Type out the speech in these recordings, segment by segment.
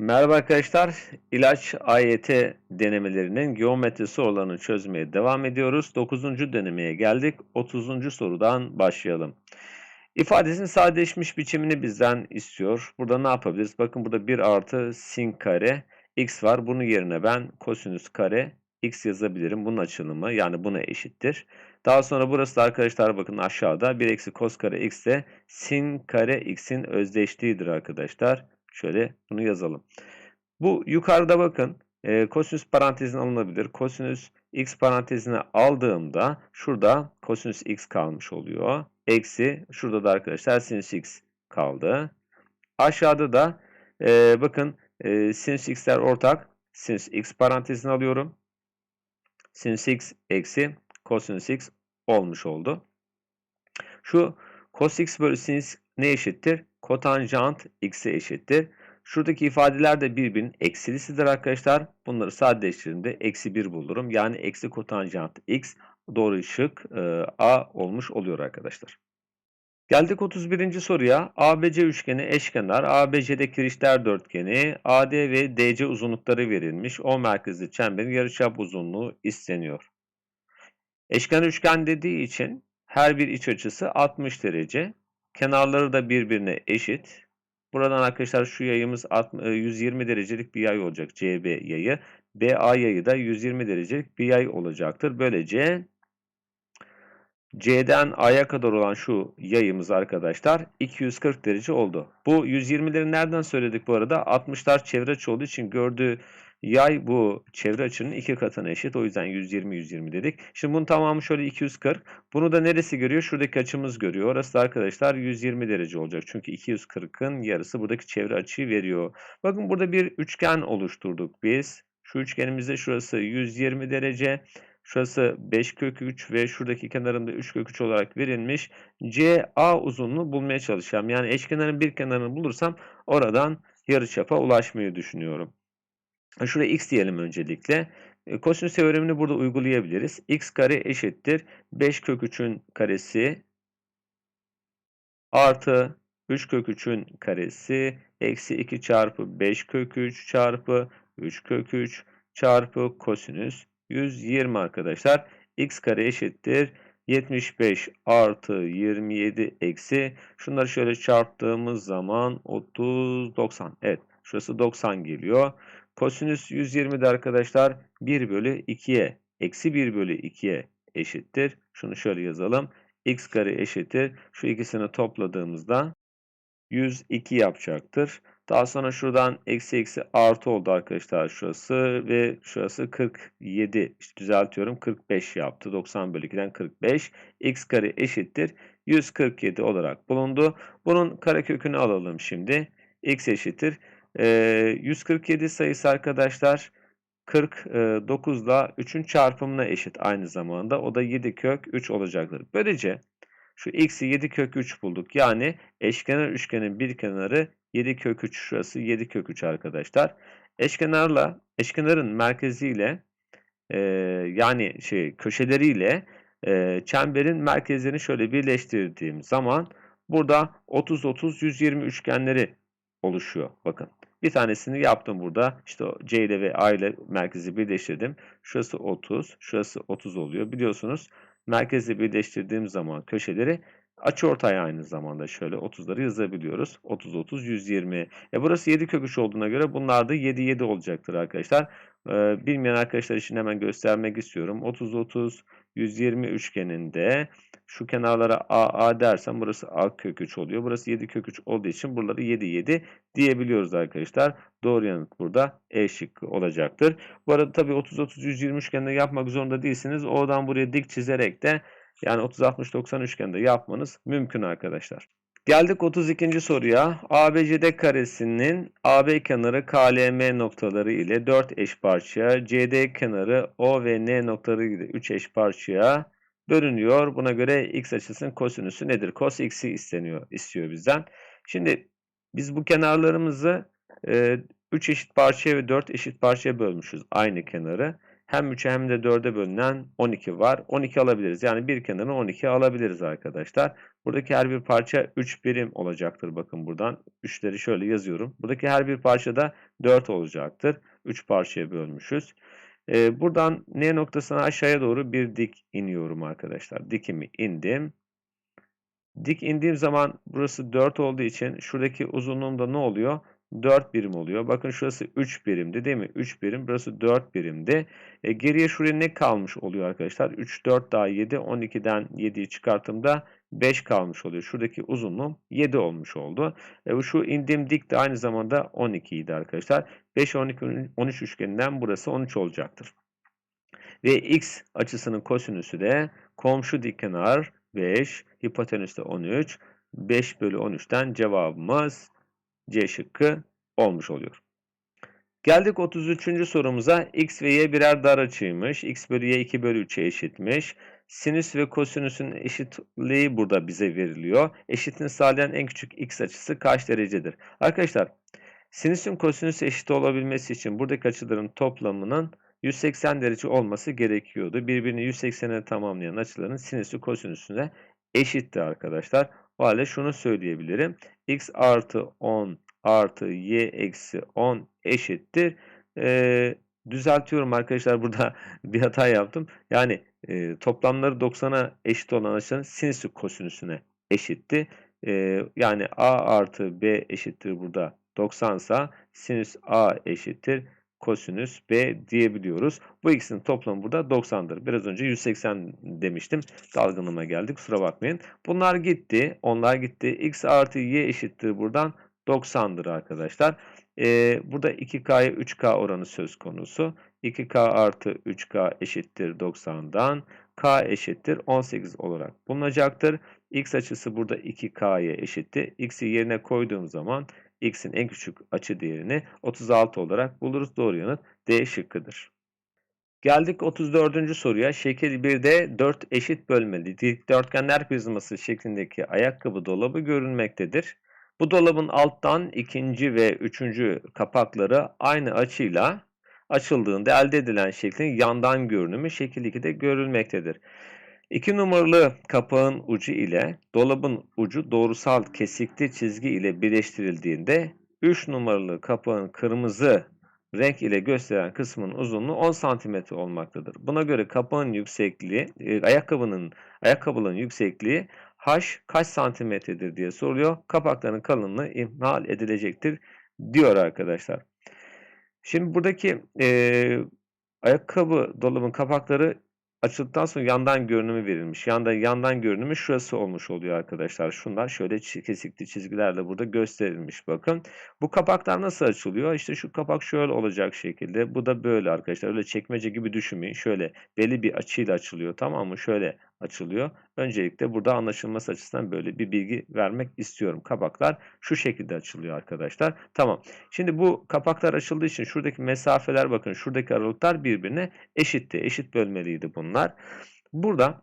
Merhaba arkadaşlar. İlaç AYT denemelerinin geometri sorularını çözmeye devam ediyoruz. 9. denemeye geldik. 30. sorudan başlayalım. İfadesinin sadeleşmiş biçimini bizden istiyor. Burada ne yapabiliriz? Bakın burada 1 artı sin kare x var. Bunun yerine ben kosinüs kare x yazabilirim. Bunun açılımı yani buna eşittir. Daha sonra burası da arkadaşlar bakın aşağıda 1 eksi kos kare x de sin kare x'in özdeşliğidir arkadaşlar. Şöyle bunu yazalım. Bu yukarıda bakın e, kosinüs parantezine alınabilir. Kosinüs x parantezine aldığımda şurada kosinüs x kalmış oluyor. Eksi şurada da arkadaşlar sinüs x kaldı. Aşağıda da e, bakın e, sinüs x'ler ortak. Sinüs x parantezine alıyorum. Sinüs x eksi kosinüs x olmuş oldu. Şu cos x bölü sinüs ne eşittir? Kotanjant x'e eşittir. Şuradaki ifadeler de birbirinin eksilisidir arkadaşlar. Bunları sadeleştirdiğimde eksi 1 bulurum. Yani eksi kotanjant x doğru şık e, A olmuş oluyor arkadaşlar. Geldik 31. soruya. ABC üçgeni eşkenar, ABC'de kirişler dörtgeni, AD ve DC uzunlukları verilmiş. O merkezli çemberin yarıçap uzunluğu isteniyor. Eşkenar üçgen dediği için her bir iç açısı 60 derece. Kenarları da birbirine eşit. Buradan arkadaşlar şu yayımız 120 e, derecelik bir yay olacak. CB yayı. BA yayı da 120 derecelik bir yay olacaktır. Böylece C'den A'ya kadar olan şu yayımız arkadaşlar 240 derece oldu. Bu 120'leri nereden söyledik bu arada? 60'lar çevre açı olduğu için gördüğü Yay bu çevre açının iki katına eşit. O yüzden 120 120 dedik. Şimdi bunun tamamı şöyle 240. Bunu da neresi görüyor? Şuradaki açımız görüyor. Orası da arkadaşlar 120 derece olacak. Çünkü 240'ın yarısı buradaki çevre açıyı veriyor. Bakın burada bir üçgen oluşturduk biz. Şu üçgenimizde şurası 120 derece. Şurası 5 kök 3 ve şuradaki kenarında 3 kök 3 olarak verilmiş. CA uzunluğu bulmaya çalışacağım. Yani eşkenarın bir kenarını bulursam oradan yarıçapa ulaşmayı düşünüyorum. Şuraya x diyelim öncelikle. E, kosinüs teoremini burada uygulayabiliriz. x kare eşittir. 5 kök 3'ün karesi artı 3 kök 3'ün karesi eksi 2 çarpı 5 kök 3 çarpı 3 kök 3 çarpı kosinüs 120 arkadaşlar. x kare eşittir. 75 artı 27 eksi şunları şöyle çarptığımız zaman 30 90 evet şurası 90 geliyor. Kosinüs 120'de arkadaşlar 1 bölü 2'ye eksi 1 bölü 2'ye eşittir. Şunu şöyle yazalım. x kare eşittir. Şu ikisini topladığımızda 102 yapacaktır. Daha sonra şuradan eksi eksi artı oldu arkadaşlar şurası ve şurası 47. İşte düzeltiyorum 45 yaptı. 90 bölü 2'den 45. x kare eşittir. 147 olarak bulundu. Bunun karekökünü alalım şimdi. x eşittir. 147 sayısı arkadaşlar 49 ile 3'ün çarpımına eşit aynı zamanda. O da 7 kök 3 olacaktır. Böylece şu x'i 7 kök 3 bulduk. Yani eşkenar üçgenin bir kenarı 7 kök 3 şurası 7 kök 3 arkadaşlar. Eşkenarla eşkenarın merkeziyle e, yani şey köşeleriyle e, çemberin merkezlerini şöyle birleştirdiğim zaman burada 30 30 120 üçgenleri oluşuyor. Bakın bir tanesini yaptım burada. İşte C ile ve A ile merkezi birleştirdim. Şurası 30, şurası 30 oluyor. Biliyorsunuz merkezi birleştirdiğim zaman köşeleri açıortay aynı zamanda şöyle 30'ları yazabiliyoruz. 30 30 120. E burası 7 kök 3 olduğuna göre bunlar da 7 7 olacaktır arkadaşlar. Ee, bilmeyen arkadaşlar için hemen göstermek istiyorum. 30 30 120 üçgeninde şu kenarlara A, A dersem burası A kök 3 oluyor. Burası 7 kök 3 olduğu için buraları 7 7 diyebiliyoruz arkadaşlar. Doğru yanıt burada E şıkkı olacaktır. Bu arada tabii 30 30 120 üçgeninde yapmak zorunda değilsiniz. Oradan buraya dik çizerek de yani 30 60 90 üçgeninde yapmanız mümkün arkadaşlar. Geldik 32. soruya. ABCD karesinin AB kenarı KLM noktaları ile 4 eş parçaya, CD kenarı O ve N noktaları ile 3 eş parçaya bölünüyor. Buna göre x açısının kosinüsü nedir? Cos x'i isteniyor, istiyor bizden. Şimdi biz bu kenarlarımızı e, 3 eşit parçaya ve 4 eşit parçaya bölmüşüz aynı kenarı. Hem 3'e hem de 4'e bölünen 12 var. 12 alabiliriz. Yani bir kenarını 12 alabiliriz arkadaşlar. Buradaki her bir parça 3 birim olacaktır. Bakın buradan 3'leri şöyle yazıyorum. Buradaki her bir parçada 4 olacaktır. 3 parçaya bölmüşüz. Ee, buradan N noktasına aşağıya doğru bir dik iniyorum arkadaşlar. Dikimi indim. Dik indiğim zaman burası 4 olduğu için şuradaki uzunluğumda ne oluyor? 4 birim oluyor. Bakın şurası 3 birimdi değil mi? 3 birim. Burası 4 birimdi. E, geriye şuraya ne kalmış oluyor arkadaşlar? 3, 4 daha 7. 12'den 7'yi çıkarttığımda 5 kalmış oluyor. Şuradaki uzunluğum 7 olmuş oldu. E, şu indiğim dik de aynı zamanda 12 idi arkadaşlar. 5, 12, 13 üçgeninden burası 13 olacaktır. Ve x açısının kosinüsü de komşu dikkenar 5, hipotenüs de 13. 5 bölü 13'ten cevabımız C şıkkı olmuş oluyor. Geldik 33. sorumuza. X ve Y birer dar açıymış. X bölü Y 2 bölü 3'e eşitmiş. Sinüs ve kosinüsün eşitliği burada bize veriliyor. Eşitliğini sağlayan en küçük x açısı kaç derecedir? Arkadaşlar sinüsün kosinüs eşit olabilmesi için buradaki açıların toplamının 180 derece olması gerekiyordu. Birbirini 180'e tamamlayan açıların sinüsü kosinüsüne eşitti arkadaşlar. O halde şunu söyleyebilirim. x artı 10 artı y eksi 10 eşittir. Ee, düzeltiyorum arkadaşlar burada bir hata yaptım. Yani e, toplamları 90'a eşit olan açıların sinüsü kosinüsüne eşitti. E, yani a artı b eşittir burada 90 sa sinüs a eşittir kosinüs b diyebiliyoruz. Bu ikisinin toplamı burada 90'dır. Biraz önce 180 demiştim. Dalgınlığıma geldik. Kusura bakmayın. Bunlar gitti. Onlar gitti. x artı y eşittir buradan 90'dır arkadaşlar. Ee, burada 2K'ya 3K oranı söz konusu. 2K artı 3K eşittir 90'dan. K eşittir 18 olarak bulunacaktır. X açısı burada 2K'ya eşitti. X'i yerine koyduğum zaman X'in en küçük açı değerini 36 olarak buluruz. Doğru yanıt D şıkkıdır. Geldik 34. soruya. Şekil 1'de 4 eşit bölmeli dikdörtgenler prizması şeklindeki ayakkabı dolabı görünmektedir. Bu dolabın alttan ikinci ve üçüncü kapakları aynı açıyla açıldığında elde edilen şeklin yandan görünümü şekil 2'de görülmektedir. 2 numaralı kapağın ucu ile dolabın ucu doğrusal kesikli çizgi ile birleştirildiğinde 3 numaralı kapağın kırmızı renk ile gösteren kısmın uzunluğu 10 cm olmaktadır. Buna göre kapağın yüksekliği, e, ayakkabının ayakkabının yüksekliği h kaç santimetredir diye soruluyor. Kapakların kalınlığı imhal edilecektir diyor arkadaşlar. Şimdi buradaki e, ayakkabı dolabın kapakları açıldıktan sonra yandan görünümü verilmiş. Yanda yandan görünümü şurası olmuş oluyor arkadaşlar. Şunlar şöyle kesikli çizgilerle burada gösterilmiş. Bakın bu kapaklar nasıl açılıyor? İşte şu kapak şöyle olacak şekilde. Bu da böyle arkadaşlar. Öyle çekmece gibi düşünmeyin. Şöyle belli bir açıyla açılıyor. Tamam mı? Şöyle açılıyor. Öncelikle burada anlaşılması açısından böyle bir bilgi vermek istiyorum. Kapaklar şu şekilde açılıyor arkadaşlar. Tamam. Şimdi bu kapaklar açıldığı için şuradaki mesafeler bakın şuradaki aralıklar birbirine eşitti. Eşit bölmeliydi bunlar. Burada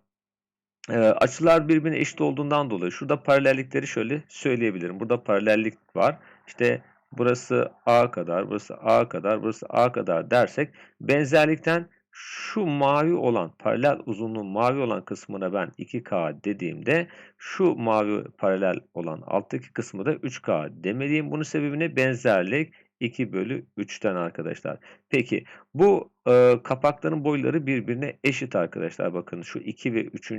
e, açılar birbirine eşit olduğundan dolayı şurada paralellikleri şöyle söyleyebilirim. Burada paralellik var. İşte burası A kadar, burası A kadar, burası A kadar dersek benzerlikten şu mavi olan paralel uzunluğun mavi olan kısmına ben 2K dediğimde şu mavi paralel olan alttaki kısmı da 3K demeliyim. Bunun sebebi ne? Benzerlik 2 bölü 3'ten arkadaşlar. Peki bu e, kapakların boyları birbirine eşit arkadaşlar. Bakın şu 2 ve 3.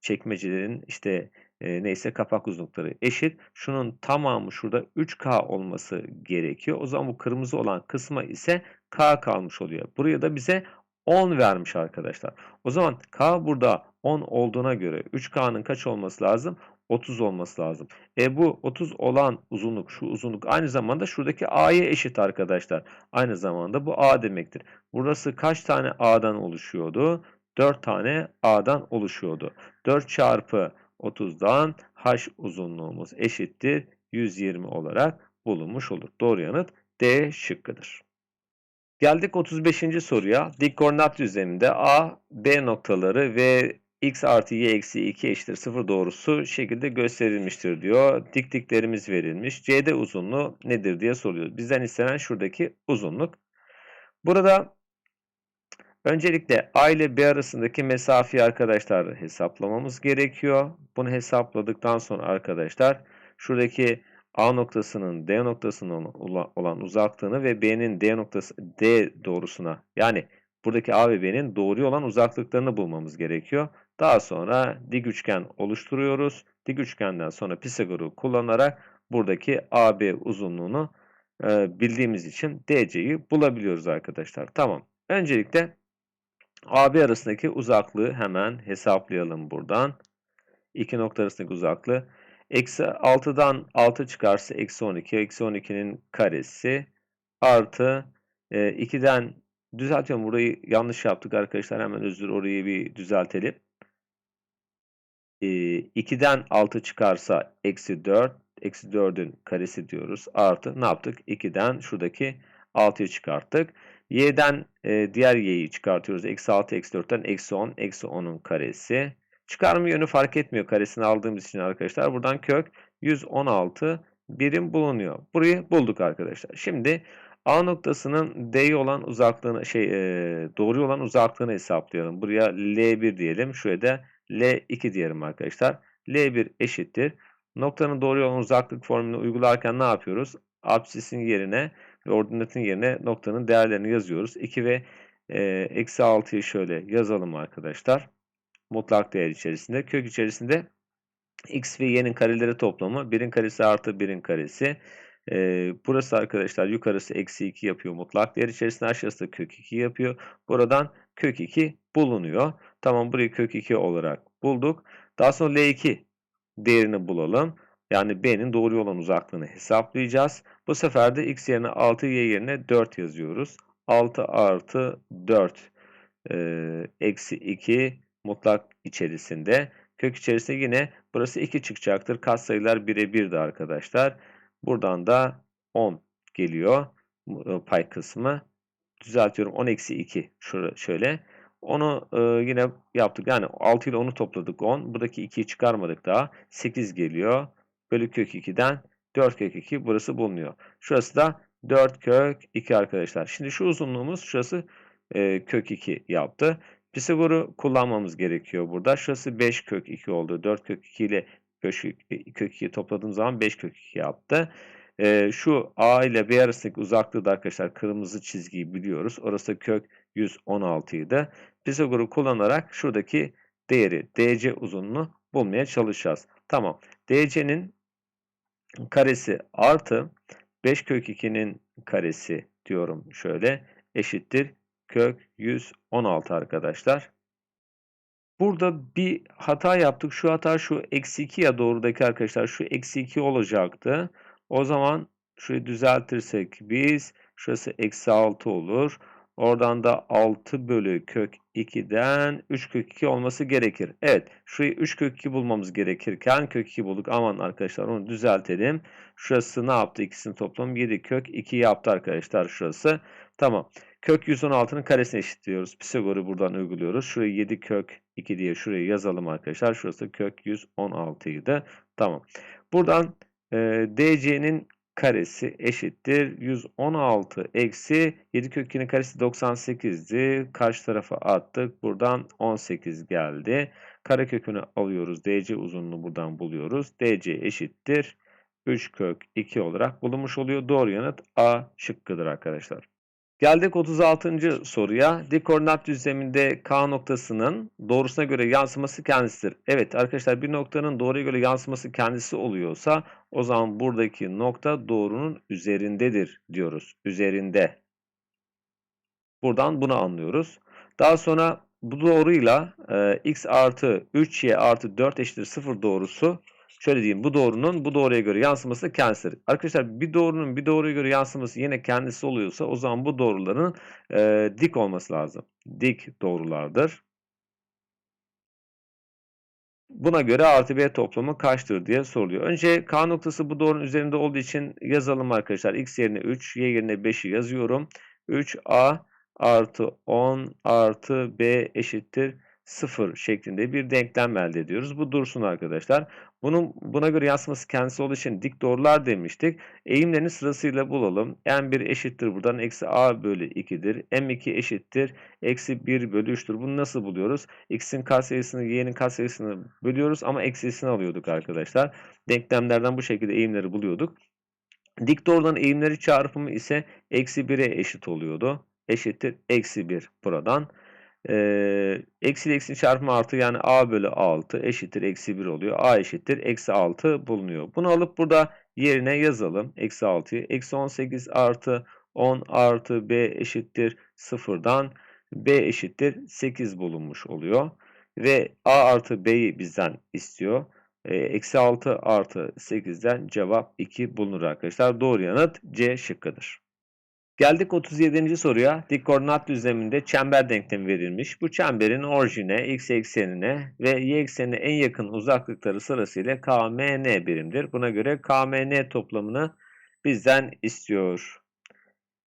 çekmecelerin işte e, neyse kapak uzunlukları eşit. Şunun tamamı şurada 3K olması gerekiyor. O zaman bu kırmızı olan kısma ise K kalmış oluyor. Buraya da bize 10 vermiş arkadaşlar. O zaman K burada 10 olduğuna göre 3K'nın kaç olması lazım? 30 olması lazım. E bu 30 olan uzunluk, şu uzunluk aynı zamanda şuradaki A'ya eşit arkadaşlar. Aynı zamanda bu A demektir. Burası kaç tane A'dan oluşuyordu? 4 tane A'dan oluşuyordu. 4 çarpı 30'dan H uzunluğumuz eşittir 120 olarak bulunmuş olur. Doğru yanıt D şıkkıdır. Geldik 35. soruya. Dik koordinat düzleminde A, B noktaları ve x artı y eksi 2 eşittir 0 doğrusu şekilde gösterilmiştir diyor. Dik diklerimiz verilmiş. CD uzunluğu nedir diye soruyor. Bizden istenen şuradaki uzunluk. Burada öncelikle A ile B arasındaki mesafeyi arkadaşlar hesaplamamız gerekiyor. Bunu hesapladıktan sonra arkadaşlar şuradaki A noktasının D noktasına olan- uzaklığını ve B'nin D noktası D doğrusuna yani buradaki A ve B'nin doğru olan uzaklıklarını bulmamız gerekiyor. Daha sonra dik üçgen oluşturuyoruz. Dik üçgenden sonra Pisagor'u kullanarak buradaki AB uzunluğunu e, bildiğimiz için DC'yi bulabiliyoruz arkadaşlar. Tamam. Öncelikle AB arasındaki uzaklığı hemen hesaplayalım buradan. İki nokta arasındaki uzaklığı. Eksi 6'dan 6 çıkarsa eksi 12. Eksi 12'nin karesi artı e, 2'den düzeltiyorum. Burayı yanlış yaptık arkadaşlar. Hemen özür orayı bir düzeltelim. E, 2'den 6 çıkarsa eksi 4. Eksi 4'ün karesi diyoruz. Artı ne yaptık? 2'den şuradaki 6'yı çıkarttık. Y'den e, diğer y'yi çıkartıyoruz. Eksi 6, eksi 4'ten eksi 10, eksi 10'un karesi. Çıkarma yönü fark etmiyor karesini aldığımız için arkadaşlar. Buradan kök 116 birim bulunuyor. Burayı bulduk arkadaşlar. Şimdi A noktasının D'ye olan uzaklığını şey e, doğru olan uzaklığını hesaplayalım. Buraya L1 diyelim. Şuraya da L2 diyelim arkadaşlar. L1 eşittir. Noktanın doğru olan uzaklık formülünü uygularken ne yapıyoruz? Absisin yerine ve ordinatın yerine noktanın değerlerini yazıyoruz. 2 ve e, eksi 6'yı şöyle yazalım arkadaşlar. Mutlak değer içerisinde. Kök içerisinde x ve y'nin kareleri toplamı 1'in karesi artı 1'in karesi. Ee, burası arkadaşlar yukarısı eksi 2 yapıyor mutlak değer içerisinde aşağısı da kök 2 yapıyor. Buradan kök 2 bulunuyor. Tamam burayı kök 2 olarak bulduk. Daha sonra L2 değerini bulalım. Yani B'nin doğru olan uzaklığını hesaplayacağız. Bu sefer de x yerine 6, y yerine 4 yazıyoruz. 6 artı 4 e, eksi 2 mutlak içerisinde. Kök içerisinde yine burası 2 çıkacaktır. Katsayılar 1'e 1'di arkadaşlar. Buradan da 10 geliyor pay kısmı. Düzeltiyorum 10 eksi 2 şöyle. Onu e, yine yaptık. Yani 6 ile 10'u topladık 10. Buradaki 2'yi çıkarmadık daha. 8 geliyor. Bölü kök 2'den 4 kök 2 burası bulunuyor. Şurası da 4 kök 2 arkadaşlar. Şimdi şu uzunluğumuz şurası e, kök 2 yaptı. Pisagor'u kullanmamız gerekiyor burada. Şurası 5 kök 2 oldu. 4 kök 2 ile kök 2'yi topladığım zaman 5 kök 2 yaptı. Ee, şu A ile B arasındaki uzaklığı da arkadaşlar kırmızı çizgiyi biliyoruz. Orası kök 116 idi. Pisagor'u kullanarak şuradaki değeri DC uzunluğunu bulmaya çalışacağız. Tamam. DC'nin karesi artı 5 kök 2'nin karesi diyorum şöyle eşittir kök 116 arkadaşlar. Burada bir hata yaptık. Şu hata şu eksi 2 ya doğrudaki arkadaşlar şu eksi 2 olacaktı. O zaman şurayı düzeltirsek biz şurası eksi 6 olur. Oradan da 6 bölü kök 2'den 3 kök 2 olması gerekir. Evet şurayı 3 kök 2 bulmamız gerekirken kök 2 bulduk. Aman arkadaşlar onu düzeltelim. Şurası ne yaptı? İkisinin toplamı 7 kök 2 yaptı arkadaşlar şurası. Tamam. Kök 116'nın karesini eşitliyoruz. Pisagor'u buradan uyguluyoruz. Şurayı 7 kök 2 diye şuraya yazalım arkadaşlar. Şurası kök 116 idi. Tamam. Buradan e, DC'nin karesi eşittir. 116 eksi 7 kök 2'nin karesi 98'di. Karşı tarafa attık. Buradan 18 geldi. Kare kökünü alıyoruz. DC uzunluğunu buradan buluyoruz. DC eşittir. 3 kök 2 olarak bulunmuş oluyor. Doğru yanıt A şıkkıdır arkadaşlar. Geldik 36. soruya. Dik koordinat düzleminde K noktasının doğrusuna göre yansıması kendisidir. Evet arkadaşlar bir noktanın doğruya göre yansıması kendisi oluyorsa o zaman buradaki nokta doğrunun üzerindedir diyoruz. Üzerinde. Buradan bunu anlıyoruz. Daha sonra bu doğruyla e, x artı 3y artı 4 eşittir 0 doğrusu şöyle diyeyim bu doğrunun bu doğruya göre yansıması kendisidir. Arkadaşlar bir doğrunun bir doğruya göre yansıması yine kendisi oluyorsa o zaman bu doğruların e, dik olması lazım. Dik doğrulardır. Buna göre artı B toplamı kaçtır diye soruluyor. Önce K noktası bu doğrunun üzerinde olduğu için yazalım arkadaşlar. X yerine 3, Y yerine 5'i yazıyorum. 3A artı 10 artı B eşittir 0 şeklinde bir denklem elde ediyoruz. Bu dursun arkadaşlar. Bunun buna göre yansıması kendisi olduğu için dik doğrular demiştik. Eğimlerini sırasıyla bulalım. M1 eşittir buradan eksi A bölü 2'dir. M2 eşittir eksi 1 bölü 3'tür. Bunu nasıl buluyoruz? X'in katsayısını Y'nin katsayısını bölüyoruz ama eksisini alıyorduk arkadaşlar. Denklemlerden bu şekilde eğimleri buluyorduk. Dik doğrudan eğimleri çarpımı ise eksi 1'e eşit oluyordu. Eşittir eksi 1 buradan. Ee, eksi eksi çarpımı artı yani a bölü 6 eşittir eksi 1 oluyor. a eşittir eksi 6 bulunuyor. Bunu alıp burada yerine yazalım. Eksi 6'yı. Eksi 18 artı 10 artı b eşittir 0'dan b eşittir 8 bulunmuş oluyor. Ve a artı b'yi bizden istiyor. Eksi 6 artı 8'den cevap 2 bulunur arkadaşlar. Doğru yanıt C şıkkıdır. Geldik 37. soruya. Dik koordinat düzleminde çember denklemi verilmiş. Bu çemberin orijine, x eksenine ve y eksenine en yakın uzaklıkları sırasıyla KMN birimdir. Buna göre KMN toplamını bizden istiyor.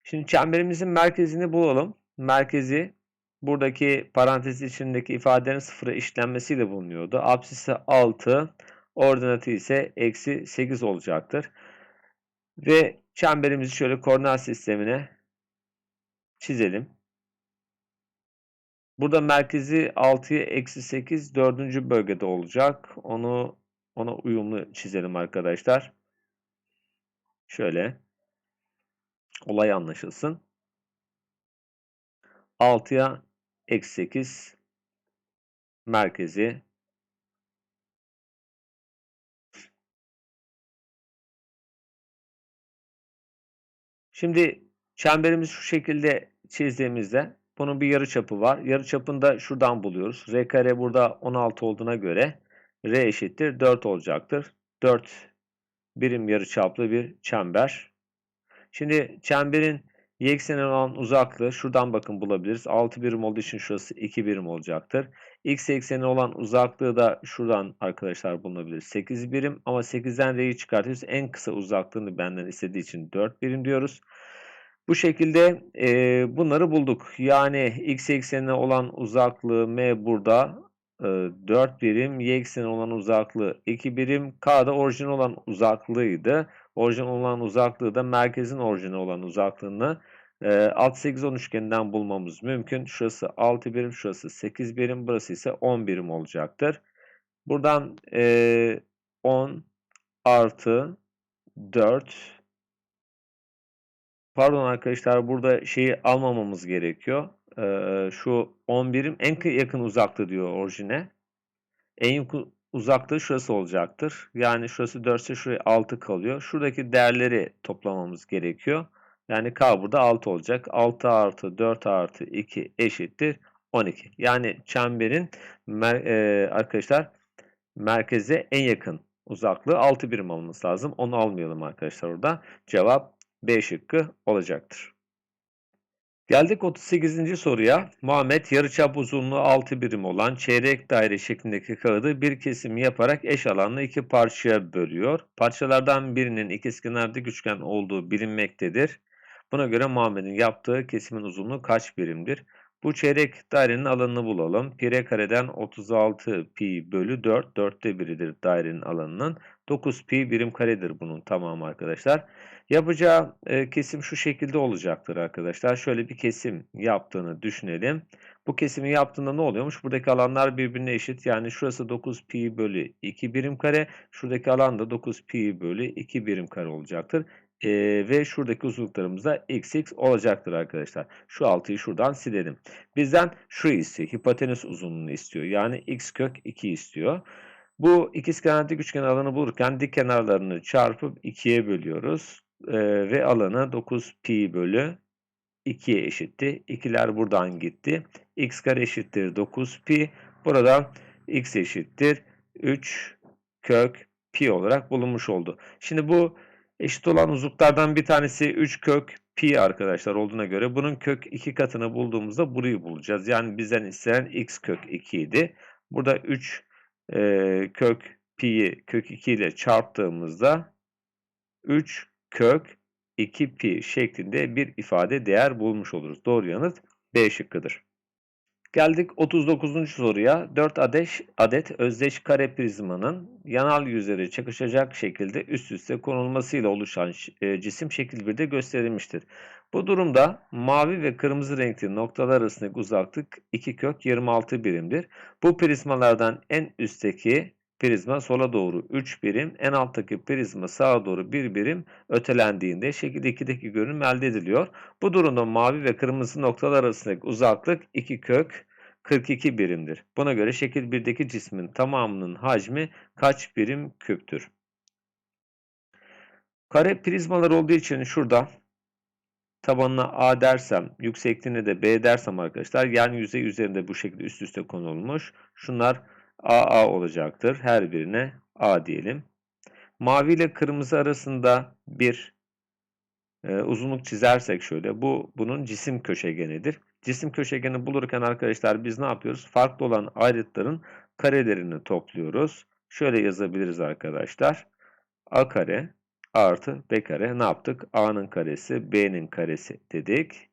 Şimdi çemberimizin merkezini bulalım. Merkezi buradaki parantez içindeki ifadelerin sıfıra işlenmesiyle bulunuyordu. Apsisi 6, ordinatı ise eksi 8 olacaktır. Ve çemberimizi şöyle koordinat sistemine çizelim. Burada merkezi 6'ya eksi 8 dördüncü bölgede olacak. Onu ona uyumlu çizelim arkadaşlar. Şöyle olay anlaşılsın. 6'ya eksi 8 merkezi Şimdi çemberimizi şu şekilde çizdiğimizde bunun bir yarı çapı var. Yarı çapını da şuradan buluyoruz. R kare burada 16 olduğuna göre R eşittir 4 olacaktır. 4 birim yarı çaplı bir çember. Şimdi çemberin y eksenine olan uzaklığı şuradan bakın bulabiliriz. 6 birim olduğu için şurası 2 birim olacaktır. X eksenine olan uzaklığı da şuradan arkadaşlar bulunabilir. 8 birim ama 8'den R'yi çıkartıyoruz. En kısa uzaklığını benden istediği için 4 birim diyoruz. Bu şekilde e, bunları bulduk. Yani x eksenine olan uzaklığı m burada e, 4 birim, y eksenine olan uzaklığı 2 birim, k da orijin olan uzaklığıydı. Orijin olan uzaklığı da merkezin orijine olan uzaklığını e, alt 8 10 üçgeninden bulmamız mümkün. Şurası 6 birim, şurası 8 birim, burası ise 10 birim olacaktır. Buradan e, 10 artı 4 Pardon arkadaşlar burada şeyi almamamız gerekiyor. Ee, şu 11'im en yakın uzaklığı diyor orijine. En yakın uzaklığı şurası olacaktır. Yani şurası 4 ise şuraya 6 kalıyor. Şuradaki değerleri toplamamız gerekiyor. Yani K burada 6 olacak. 6 artı 4 artı 2 eşittir 12. Yani çemberin e, arkadaşlar merkeze en yakın uzaklığı 6 birim olması lazım. Onu almayalım arkadaşlar orada. Cevap B şıkkı olacaktır. Geldik 38. soruya. Muhammed yarıçap uzunluğu 6 birim olan çeyrek daire şeklindeki kağıdı bir kesim yaparak eş alanlı iki parçaya bölüyor. Parçalardan birinin ikizkenarlı üçgen olduğu bilinmektedir. Buna göre Muhammed'in yaptığı kesimin uzunluğu kaç birimdir? Bu çeyrek dairenin alanını bulalım. Pi kareden 36 pi bölü 4, dörtte biridir dairenin alanının. 9 pi birim karedir bunun tamamı arkadaşlar. Yapacağı e, kesim şu şekilde olacaktır arkadaşlar. Şöyle bir kesim yaptığını düşünelim. Bu kesimi yaptığında ne oluyormuş? Buradaki alanlar birbirine eşit. Yani şurası 9 pi bölü 2 birim kare. Şuradaki alan da 9 pi bölü 2 birim kare olacaktır. Ee, ve şuradaki uzunluklarımız da xx olacaktır arkadaşlar. Şu 6'yı şuradan silelim. Bizden şu istiyor. Hipotenüs uzunluğunu istiyor. Yani x kök 2 istiyor. Bu ikizkenarlık üçgen alanı bulurken dik kenarlarını çarpıp 2'ye bölüyoruz. Ee, ve alanı 9 pi bölü 2'ye eşitti. İkiler buradan gitti. x kare eşittir 9 pi. Buradan x eşittir 3 kök pi olarak bulunmuş oldu. Şimdi bu eşit olan uzunluklardan bir tanesi 3 kök pi arkadaşlar olduğuna göre bunun kök 2 katını bulduğumuzda burayı bulacağız. Yani bizden istenen x kök 2 idi. Burada 3 e, kök pi'yi kök 2 ile çarptığımızda 3 kök 2 pi şeklinde bir ifade değer bulmuş oluruz. Doğru yanıt B şıkkıdır. Geldik 39. soruya. 4 adet, adet özdeş kare prizmanın yanal yüzleri çakışacak şekilde üst üste konulmasıyla oluşan e, cisim şekil 1'de gösterilmiştir. Bu durumda mavi ve kırmızı renkli noktalar arasındaki uzaklık 2 kök 26 birimdir. Bu prizmalardan en üstteki prizma sola doğru 3 birim, en alttaki prizma sağa doğru 1 birim ötelendiğinde şekil 2'deki görünüm elde ediliyor. Bu durumda mavi ve kırmızı noktalar arasındaki uzaklık 2 kök 42 birimdir. Buna göre şekil 1'deki cismin tamamının hacmi kaç birim küptür? Kare prizmalar olduğu için şurada tabanına A dersem, yüksekliğine de B dersem arkadaşlar yan yüzey üzerinde bu şekilde üst üste konulmuş. Şunlar AA olacaktır. Her birine A diyelim. Mavi ile kırmızı arasında bir e, uzunluk çizersek şöyle bu bunun cisim köşegenidir. Cisim köşegeni bulurken arkadaşlar biz ne yapıyoruz? Farklı olan ayrıtların karelerini topluyoruz. Şöyle yazabiliriz arkadaşlar. A kare artı B kare ne yaptık? A'nın karesi B'nin karesi dedik.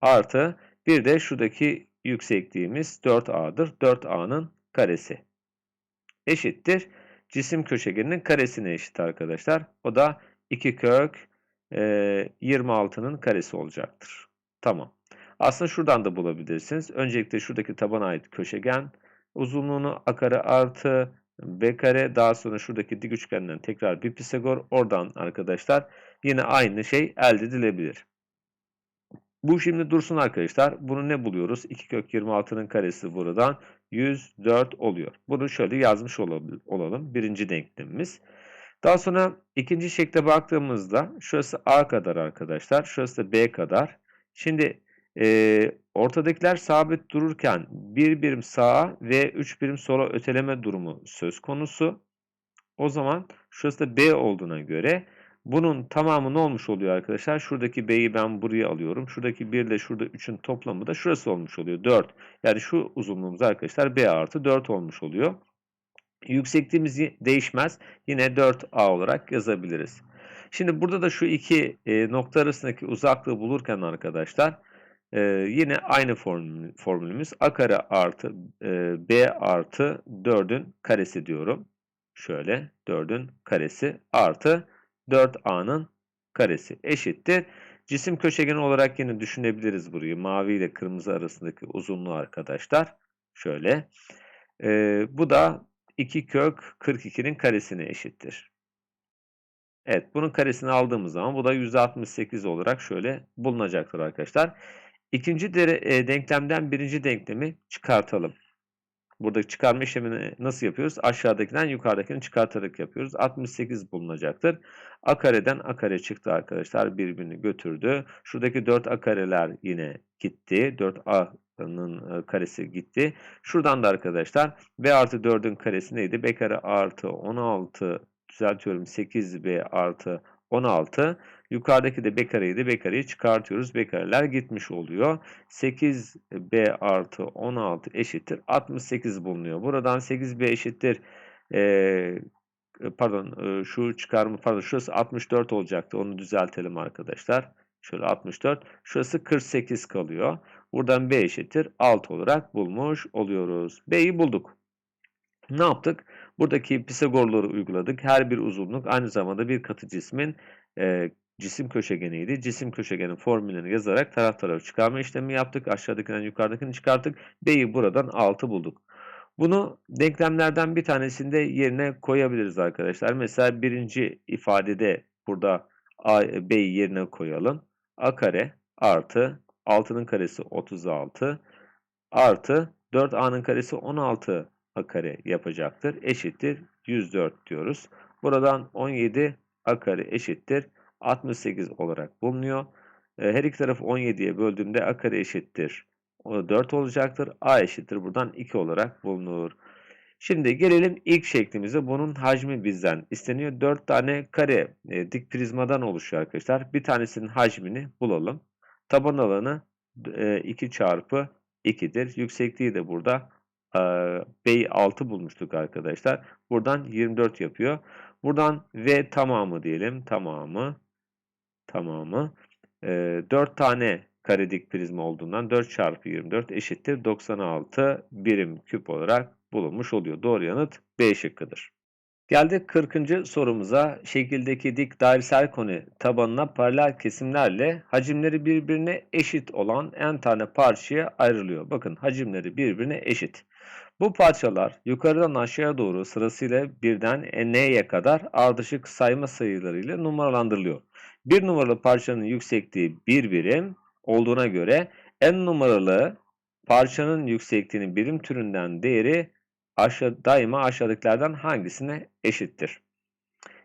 Artı bir de şuradaki yüksekliğimiz 4A'dır. 4A'nın karesi eşittir. Cisim köşegeninin karesine eşit arkadaşlar. O da 2 kök e, 26'nın karesi olacaktır. Tamam. Aslında şuradan da bulabilirsiniz. Öncelikle şuradaki tabana ait köşegen uzunluğunu a kare artı b kare daha sonra şuradaki dik üçgenden tekrar bir Pisagor oradan arkadaşlar yine aynı şey elde edilebilir. Bu şimdi dursun arkadaşlar. Bunu ne buluyoruz? 2 kök 26'nın karesi buradan 104 oluyor. Bunu şöyle yazmış olalım. Birinci denklemimiz. Daha sonra ikinci şekle baktığımızda şurası A kadar arkadaşlar. Şurası da B kadar. Şimdi e, ortadakiler sabit dururken bir birim sağa ve 3 birim sola öteleme durumu söz konusu. O zaman şurası da B olduğuna göre bunun tamamı ne olmuş oluyor arkadaşlar? Şuradaki B'yi ben buraya alıyorum. Şuradaki 1 ile şurada 3'ün toplamı da şurası olmuş oluyor. 4. Yani şu uzunluğumuz arkadaşlar B artı 4 olmuş oluyor. Yüksekliğimiz değişmez. Yine 4A olarak yazabiliriz. Şimdi burada da şu iki e, nokta arasındaki uzaklığı bulurken arkadaşlar e, yine aynı formül, formülümüz A kare artı e, B artı 4'ün karesi diyorum. Şöyle 4'ün karesi artı 4A'nın karesi eşittir. Cisim köşegeni olarak yine düşünebiliriz burayı. Mavi ile kırmızı arasındaki uzunluğu arkadaşlar. Şöyle. Ee, bu da 2 kök 42'nin karesine eşittir. Evet bunun karesini aldığımız zaman bu da 168 olarak şöyle bulunacaktır arkadaşlar. İkinci e, denklemden birinci denklemi çıkartalım. Burada çıkarma işlemini nasıl yapıyoruz? Aşağıdakinden yukarıdakini çıkartarak yapıyoruz. 68 bulunacaktır. A kareden A kare çıktı arkadaşlar. Birbirini götürdü. Şuradaki 4 A kareler yine gitti. 4A'nın e, karesi gitti. Şuradan da arkadaşlar B artı 4'ün karesi neydi? B kare artı 16 düzeltiyorum 8B artı 16. Yukarıdaki de b kareydi. B kareyi çıkartıyoruz. B kareler gitmiş oluyor. 8B artı 16 eşittir. 68 bulunuyor. Buradan 8B eşittir. Ee, pardon e, şu çıkarma pardon şurası 64 olacaktı. Onu düzeltelim arkadaşlar. Şöyle 64. Şurası 48 kalıyor. Buradan B eşittir 6 olarak bulmuş oluyoruz. B'yi bulduk. Ne yaptık? Buradaki Pisagorları uyguladık. Her bir uzunluk aynı zamanda bir katı cismin e, cisim köşegeniydi. Cisim köşegenin formülünü yazarak taraf tarafı çıkarma işlemi yaptık. Aşağıdakinden yukarıdakini çıkarttık. B'yi buradan 6 bulduk. Bunu denklemlerden bir tanesinde yerine koyabiliriz arkadaşlar. Mesela birinci ifadede burada B'yi yerine koyalım. A kare artı 6'nın karesi 36 artı 4A'nın karesi 16 A kare yapacaktır. Eşittir 104 diyoruz. Buradan 17 A kare eşittir 68 olarak bulunuyor. Ee, her iki tarafı 17'ye böldüğümde a kare eşittir. O da 4 olacaktır. a eşittir buradan 2 olarak bulunur. Şimdi gelelim ilk şeklimize. Bunun hacmi bizden isteniyor. 4 tane kare e, dik prizmadan oluşuyor arkadaşlar. Bir tanesinin hacmini bulalım. Taban alanı e, 2 çarpı 2'dir. Yüksekliği de burada e, B'yi 6 bulmuştuk arkadaşlar. Buradan 24 yapıyor. Buradan V tamamı diyelim. Tamamı tamamı. E, 4 tane kare dik prizma olduğundan 4 çarpı 24 eşittir 96 birim küp olarak bulunmuş oluyor. Doğru yanıt B şıkkıdır. Geldik 40. sorumuza. Şekildeki dik dairesel konu tabanına paralel kesimlerle hacimleri birbirine eşit olan n tane parçaya ayrılıyor. Bakın hacimleri birbirine eşit. Bu parçalar yukarıdan aşağıya doğru sırasıyla birden n'ye kadar ardışık sayma sayılarıyla numaralandırılıyor. Bir numaralı parçanın yüksekliği bir birim olduğuna göre n numaralı parçanın yüksekliğinin birim türünden değeri aşağı, daima aşağıdakilerden hangisine eşittir?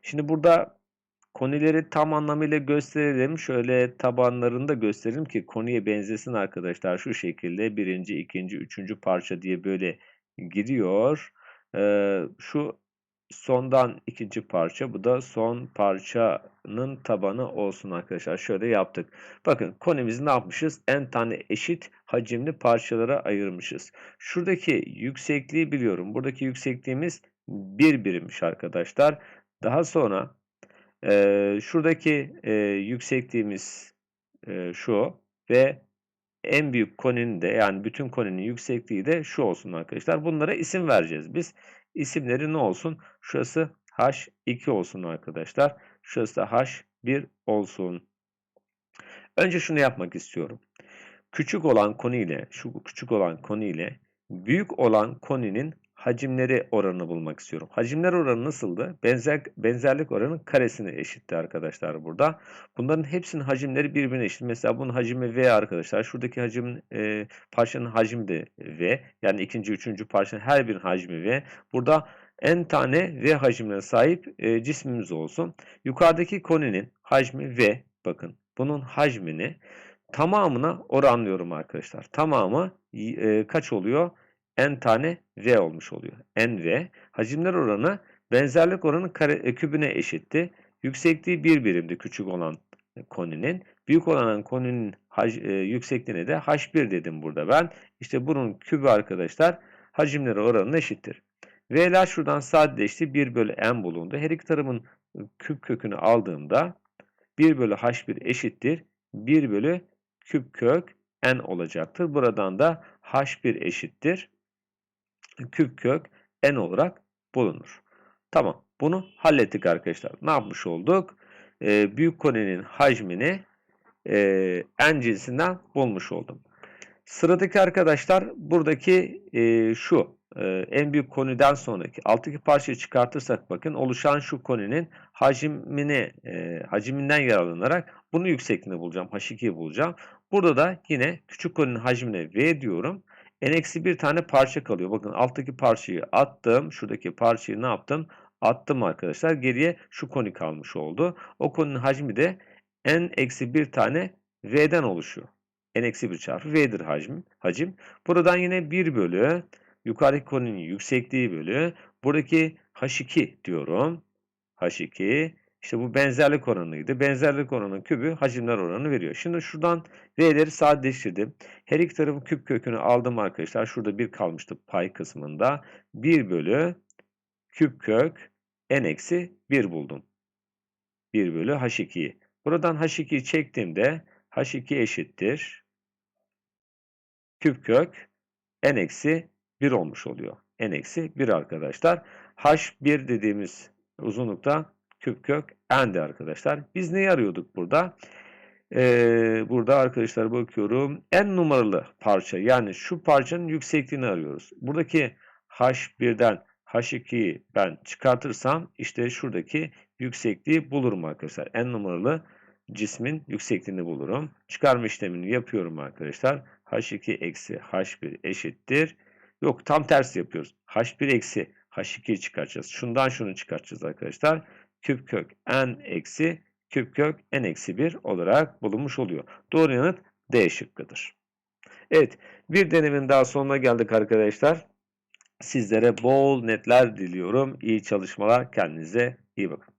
Şimdi burada konileri tam anlamıyla gösterelim. Şöyle tabanlarını da gösterelim ki konuya benzesin arkadaşlar. Şu şekilde birinci, ikinci, üçüncü parça diye böyle gidiyor. Ee, şu sondan ikinci parça. Bu da son parçanın tabanı olsun arkadaşlar. Şöyle yaptık. Bakın konimizi ne yapmışız? En tane eşit hacimli parçalara ayırmışız. Şuradaki yüksekliği biliyorum. Buradaki yüksekliğimiz bir birimmiş arkadaşlar. Daha sonra e, şuradaki e, yüksekliğimiz e, şu ve en büyük koninin de yani bütün koninin yüksekliği de şu olsun arkadaşlar. Bunlara isim vereceğiz biz. İsimleri ne olsun? Şurası H2 olsun arkadaşlar. Şurası da H1 olsun. Önce şunu yapmak istiyorum. Küçük olan konu ile şu küçük olan konu ile büyük olan koninin hacimleri oranını bulmak istiyorum. Hacimler oranı nasıldı? Benzer, benzerlik oranının karesine eşitti arkadaşlar burada. Bunların hepsinin hacimleri birbirine eşit. Mesela bunun hacmi V arkadaşlar. Şuradaki hacim e, parçanın hacmi de V. Yani ikinci, üçüncü parçanın her bir hacmi V. Burada n tane V hacimine sahip e, cismimiz olsun. Yukarıdaki koninin hacmi V. Bakın bunun hacmini tamamına oranlıyorum arkadaşlar. Tamamı e, kaç oluyor? N tane v olmuş oluyor. n v hacimler oranı benzerlik oranı kare, e, kübüne eşitti. Yüksekliği bir birimdi küçük olan koninin. Büyük olan koninin hac, e, yüksekliğine de h1 dedim burada ben. İşte bunun kübü arkadaşlar hacimleri oranına eşittir. V'ler şuradan sadeleşti. 1 bölü n bulundu. Her iki tarafın küp kökünü aldığımda 1 bölü h1 eşittir. 1 bölü küp kök n olacaktır. Buradan da h1 eşittir küp kök n olarak bulunur. Tamam. Bunu hallettik arkadaşlar. Ne yapmış olduk? Ee, büyük koninin hacmini e, n cinsinden bulmuş oldum. Sıradaki arkadaşlar buradaki e, şu e, en büyük koniden sonraki alttaki parçayı çıkartırsak bakın oluşan şu koninin hacmini e, hacminden yararlanarak bunun yüksekliğini bulacağım. H2'yi bulacağım. Burada da yine küçük koninin hacmine V diyorum n-1 bir tane parça kalıyor. Bakın alttaki parçayı attım. Şuradaki parçayı ne yaptım? Attım arkadaşlar. Geriye şu koni kalmış oldu. O koninin hacmi de n-1 bir tane v'den oluşuyor. n-1 çarpı v'dir hacim. hacim. Buradan yine 1 bölü yukarıdaki koninin yüksekliği bölü buradaki h2 diyorum. h2 işte bu benzerlik oranıydı. Benzerlik oranının kübü hacimler oranını veriyor. Şimdi şuradan V'leri sadeleştirdim. Her iki tarafın küp kökünü aldım arkadaşlar. Şurada bir kalmıştı pay kısmında. 1 bölü küp kök n eksi 1 buldum. 1 bölü h2'yi. Buradan h2'yi çektiğimde h2 eşittir. Küp kök n eksi 1 olmuş oluyor. n eksi 1 arkadaşlar. h1 dediğimiz uzunlukta küp kök n'di arkadaşlar. Biz neyi arıyorduk burada? Ee, burada arkadaşlar bakıyorum. n numaralı parça yani şu parçanın yüksekliğini arıyoruz. Buradaki h1'den h2'yi ben çıkartırsam işte şuradaki yüksekliği bulurum arkadaşlar. n numaralı cismin yüksekliğini bulurum. Çıkarma işlemini yapıyorum arkadaşlar. h2 eksi h1 eşittir. Yok tam tersi yapıyoruz. h1 eksi h2'yi çıkartacağız. Şundan şunu çıkartacağız arkadaşlar küp kök n eksi küp kök n eksi 1 olarak bulunmuş oluyor. Doğru yanıt D şıkkıdır. Evet bir denemin daha sonuna geldik arkadaşlar. Sizlere bol netler diliyorum. İyi çalışmalar. Kendinize iyi bakın.